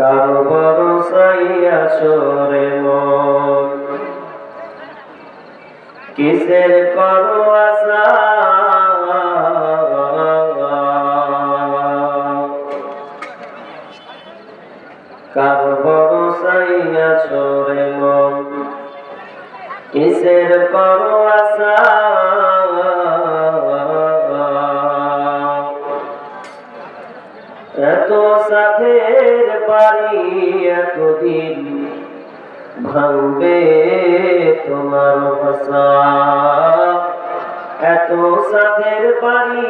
কারও ভরসাইয়া সরে মন কিসের করো আশা কারও ভরসাইয়া সরে মন। কিসের করো তোমার এত সাথের বাড়ি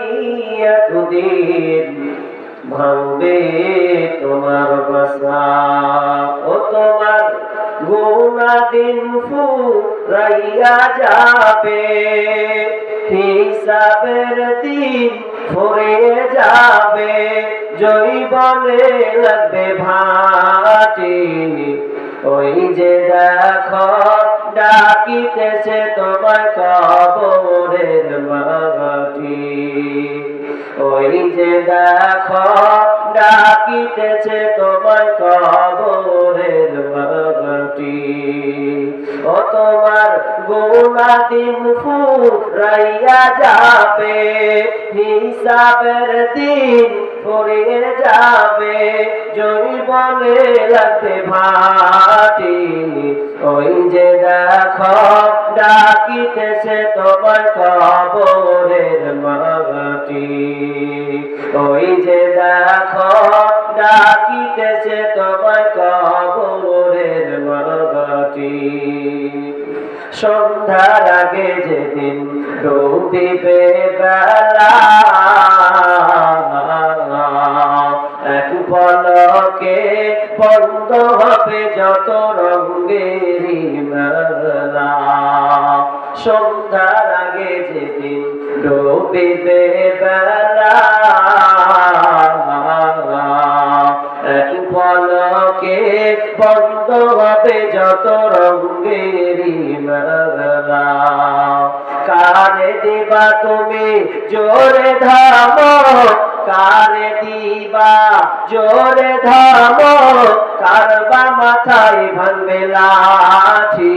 এতদিন ভাঙবে তোমার বাসা ও তোমার গোনা দিন ফুরাইয়া যাবে, হিসাবের দিন ফুরে যাবে। জৈবনে লাগবে ভাটি ওই যে দেখো, ডাকিতেছে তোমার কবরের মাটি। ওই যে দেখো, ডাকিতেছে তোমার কবরের মাটি। ও তোমার গোনা দিন ফুরাইয়া যাবে, হিসাবের দিন ফুরিয়ে যাবে, জৈবনে লাগবে ভাটি। ওই যে দেখো, ডাকিতেছে তোমার কবরের মাটি। ওই যে দেখো, ডাকিতেছে তোমার কবরের মাটি। সন্ধ্যার আগে যেদিন ডুবিবে বেলা সন্ধ্যার আগে যেদিন ডুবিবে বেলা পলকে বন্ধ হবে যত রঙেরই মেলা। কারে দিবা তুমি জোরে ধামো, কারে দিবা জোরে ধামো, কারবা মাথায় ভাঙবে লাঠি।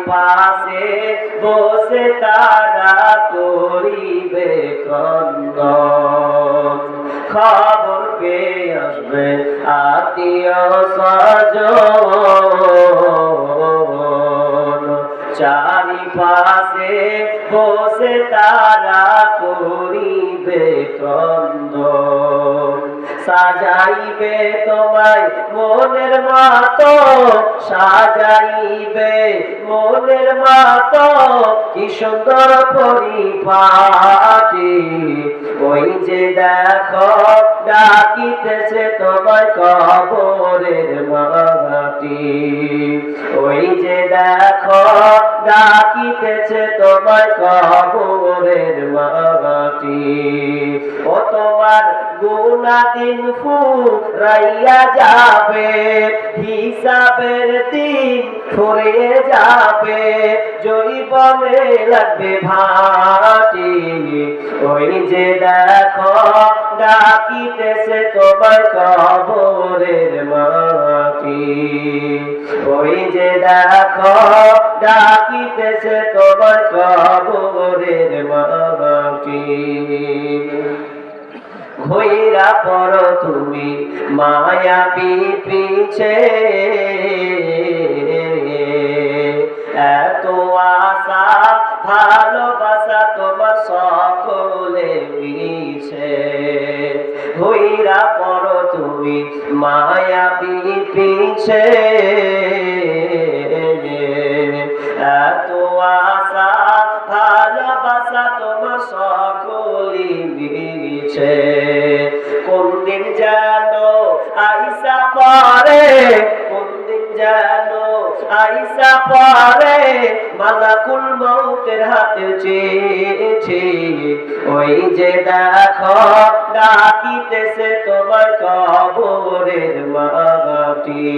চারিপাশে বসে তারা করিবে কন্দন খবর পেয়ে আসবে আত্মীয় স্বজন। চারিপাশে বসে তারা করিবে ক্রন্দন। সাজাইবে তোমায় মনের মতো, সাজাইবে মনের মতো। কি সুন্দর পরিপাটি। ওই যে দেখো, ডাকিতেছে তোমার কবরের মাটি। ওই যে দেখো, ডাকিতেছে তোমার কবরের মাটি। তোমার গুনা দিন ফুরাইয়া যাবে, হিসাবের দিন ফুরিয়ে যাবে, জৈবনে লাগবে ভাটি। ওই যে দেখো, ডাকিতেছে তোমার কবরের মাটি। ওই যে দেখো, ডাকিতেছে তোমার কবরের মাটি। ঘইরা পর তুমি, মায়া পিছে এত আশা, ভালোবাসা তোমার সকলে মিছে। হইরা পর তুমি, মায়া পিছে যেন আইসা পরে কোন দিন জানো আইসা পরে মালাকুল মৌতের হাতের চেয়েছে। ওই যে দেখো, ডাকিতেছে তোমার কবরের মাটি।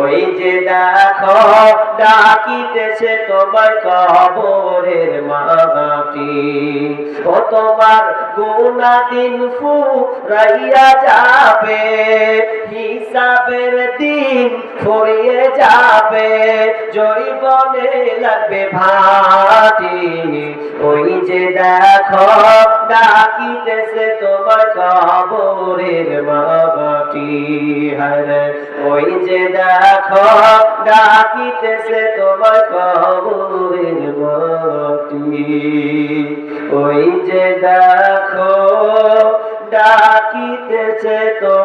ওই যে দেখো, ডাকিতেছে তোমার কবরের মাটি। ও তোমার গুনা দিন ফু রাইয়া যাবে, হিসাবের দিন ফুরিয়ে যাবে। জৈবনে লাগবে ভাটি। ওই যে দেখো, ডাকিতেছে তোমার কবরের মাটি। হরে ওই যে দেখো, ডাকিতেছে তোমার কবরের মাটি। ওই যে দেখো, ডাকিতেছে তোমার